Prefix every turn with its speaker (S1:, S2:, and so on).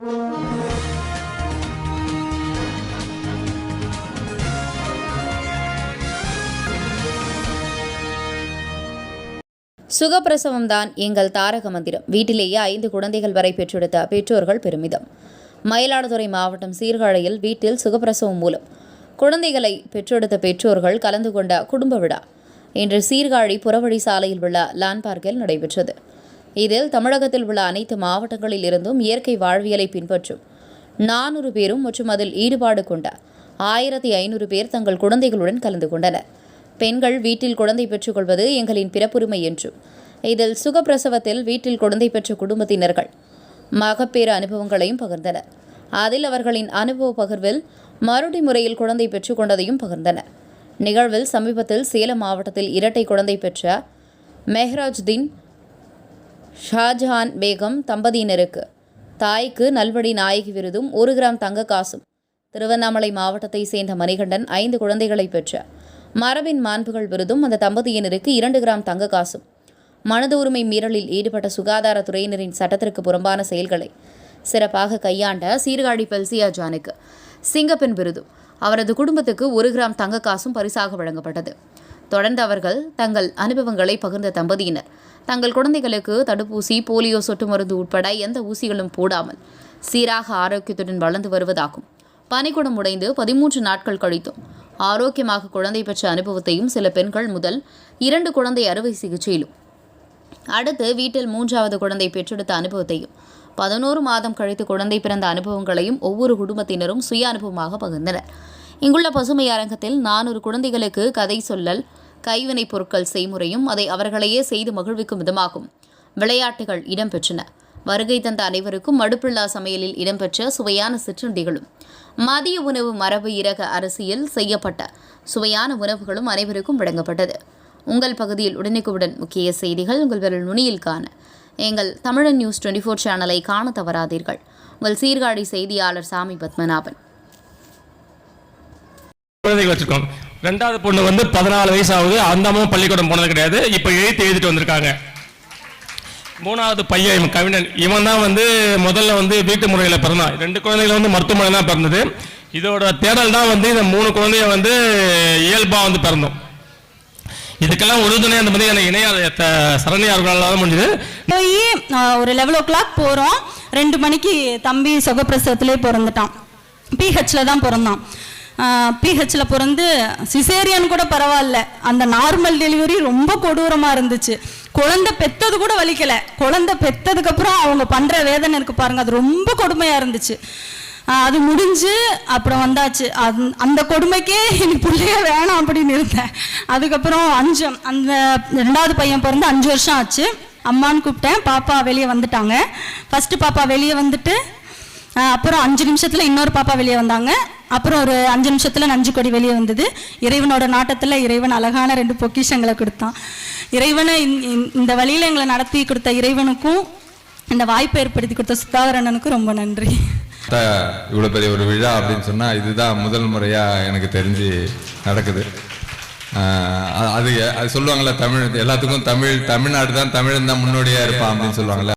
S1: சுகப்பிரசவம்தான் எங்கள் தாரக மந்திரம். வீட்டிலேயே ஐந்து குழந்தைகள் வரை பெற்றெடுத்த பெற்றோர்கள் பெருமிதம். மயிலாடுதுறை மாவட்டம் சீர்காழியில் வீட்டில் சுகப்பிரசவம் மூலம் குழந்தைகளை பெற்றெடுத்த பெற்றோர்கள் கலந்து கொண்ட குடும்ப விழா. இன்று சீர்காழி புறவழி சாலையில் உள்ள லான் பார்க்கில் நடைபெற்றது. இதில் தமிழகத்தில் உள்ள அனைத்து மாவட்டங்களில் இருந்தும் இயற்கை வாழ்வியலை பின்பற்றும் நானூறு பேரும் மற்றும் அதில் ஈடுபாடு கொண்ட ஆயிரத்தி ஐநூறு பேர் தங்கள் குழந்தைகளுடன் கலந்து கொண்டனர். பெண்கள் வீட்டில் குழந்தை பெற்றுக்கொள்வது எங்களின் பிறப்புரிமை என்றும் இதில் சுகப்பிரசவத்தில் வீட்டில் குழந்தை பெற்ற குடும்பத்தினர்கள் மகப்பேறு அனுபவங்களையும் பகிர்ந்தனர். அதில் அவர்களின் அனுபவ பகிர்வில் மறுடி முறையில் குழந்தை பெற்றுக்கொண்டதையும் பகிர்ந்தனர். நிகழ்வில் சமீபத்தில் சேலம் மாவட்டத்தில் இரட்டை குழந்தை பெற்ற மெஹ்ராஜ் தின் ஷாஜஹான் பேகம் தம்பதியினருக்கு. தாய்க்கு நல்வழி நாயகி விருதும் ஒரு கிராம் தங்க காசும். திருவண்ணாமலை மாவட்டத்தை சேர்ந்த மணிகண்டன் ஐந்து குழந்தைகளை பெற்ற. மரபின் மாண்புகள் விருதும் அந்த தம்பதியினருக்கு இரண்டு கிராம் தங்க காசும். மனது உரிமை மீறலில் ஈடுபட்ட சுகாதாரத்துறையினரின் சட்டத்திற்கு புறம்பான செயல்களை சிறப்பாக கையாண்ட சீர்காழி பெல்சியா ஜானுக்கு சிங்கப்பெண் விருதும் அவரது குடும்பத்துக்கு ஒரு கிராம் தங்க காசும் பரிசாக வழங்கப்பட்டது. தொடர்ந்து அவர்கள் தங்கள் அனுபவங்களை பகிர்ந்த தம்பதியினர். தங்கள் குழந்தைகளுக்கு தடுப்பூசி போலியோ சொட்டு மருந்து உட்பட எந்த ஊசிகளும் போடாமல் சீராக ஆரோக்கியத்துடன் வளர்ந்து வருவதாகும். பனிக்குடம் உடைந்து பதிமூன்று நாட்கள் கழித்தும் ஆரோக்கியமாக குழந்தை பெற்ற அனுபவத்தையும் சில பெண்கள் முதல் இரண்டு குழந்தை அறுவை சிகிச்சையிலும் அடுத்து வீட்டில் மூன்றாவது குழந்தை பெற்றெடுத்த அனுபவத்தையும் பதினோரு மாதம் கழித்து குழந்தை பிறந்த அனுபவங்களையும் ஒவ்வொரு குடும்பத்தினரும் சுய அனுபவமாக பகிர்ந்தனர். இங்குள்ள பசுமை அரங்கத்தில் நானூறு குழந்தைகளுக்கு கதை சொல்லல் கைவினைப் பொருட்கள் செய்முறையும் அதை அவர்களையே செய்து மகிழ்விக்கும் விதமாகும். விளையாட்டுகள் இடம்பெற்றன. வருகை தந்த அனைவருக்கும் மடுப்பில்லா சமையலில் இடம்பெற்ற சுவையான சிற்றுண்டிகளும் மதிய உணவு மரபு இரக அரசியல் செய்யப்பட்ட சுவையான உணவுகளும் அனைவருக்கும் வழங்கப்பட்டது. உங்கள் பகுதியில் உடனுக்குடன் முக்கிய செய்திகள் உங்கள் விரல் நுனியில் காண. எங்கள் தமிழன் நியூஸ் டுவெண்ட்டி ஃபோர் சேனலை காண தவறாதீர்கள். உங்கள் சீர்காழி செய்தியாளர் சாமி பத்மநாபன்.
S2: குழந்தைகள் வச்சிருக்கோம். ரெண்டாவது பொண்ணு வந்து பதினாலு வயசு ஆகுது அந்த அம்மாவும் பள்ளிக்கூடம் போனது கிடையாது. இப்போ எழுத்து எழுதிட்டு வந்திருக்காங்க. மூணாவது பையன் இவன் கவிஞன். இவன் தான் வந்து முதல்ல வந்து வீட்டு முறையில் பிறந்தான். ரெண்டு குழந்தைகள் வந்து மருத்துவமனை தான் பிறந்தது. இதோட தேடல் தான் வந்து இந்த மூணு குழந்தைய வந்து இயல்பாக வந்து பிறந்தோம். இதுக்கெல்லாம் உறுதுணை அந்த மாதிரி எனக்கு இணைய சரண்யா அவர்களால் முடிஞ்சது.
S3: போய் ஒரு லெவல் ஓ கிளாக் போகிறோம் ரெண்டு மணிக்கு தம்பி சுகப்பிரசவத்திலே பிறந்துட்டான். பிஹெச்சில் தான் பிறந்தான். பிஹெச்சில் பிறந்து சிசேரியன் கூட பரவாயில்ல. அந்த நார்மல் டெலிவரி ரொம்ப கொடூரமாக இருந்துச்சு. குழந்தை பெத்தது கூட வலிக்கலை. குழந்தை பெத்ததுக்கப்புறம் அவங்க பண்ணுற வேதனை இருக்கு பாருங்க அது ரொம்ப கொடுமையாக இருந்துச்சு. அது முடிஞ்சு அப்புறம் வந்தாச்சு. அந்- அந்த கொடுமைக்கே எனக்கு பிள்ளைய வேணாம் அப்படின்னு இருந்தேன். அதுக்கப்புறம் அஞ்சு அந்த ரெண்டாவது பையன் பிறந்து அஞ்சு வருஷம் ஆச்சு. அம்மான்னு கூப்பிட்டேன். பாப்பா வெளியே வந்துட்டாங்க. ஃபஸ்ட்டு பாப்பா வெளியே வந்துட்டு அப்புறம் அஞ்சு நிமிஷத்தில் இன்னொரு பாப்பா வெளியே வந்தாங்க. அப்புறம் ஒரு அஞ்சு நிமிஷத்தில் நஞ்சு கொடி வெளியே வந்தது. இறைவனோட நாட்டத்தில் இறைவன் அழகான ரெண்டு பொக்கிஷங்களை கொடுத்தான். இறைவனை இந்த- வழியில் இந்த எங்களை நடத்தி கொடுத்த இறைவனுக்கும் இந்த வாய்ப்பை ஏற்படுத்தி கொடுத்த சுதாகரண்ணனுக்கும் ரொம்ப நன்றி.
S4: இவ்வளோ பெரிய ஒரு விழா அப்படின்னு சொன்னால் இதுதான் முதல் முறையாக எனக்கு தெரிஞ்சு நடக்குது. அது அது சொல்லுவாங்கள்ல தமிழ் எல்லாத்துக்கும் தமிழ் தமிழ்நாடு தான் தமிழன் தான் முன்னோடியாக இருப்பான் அப்படின்னு சொல்லுவாங்கள்ல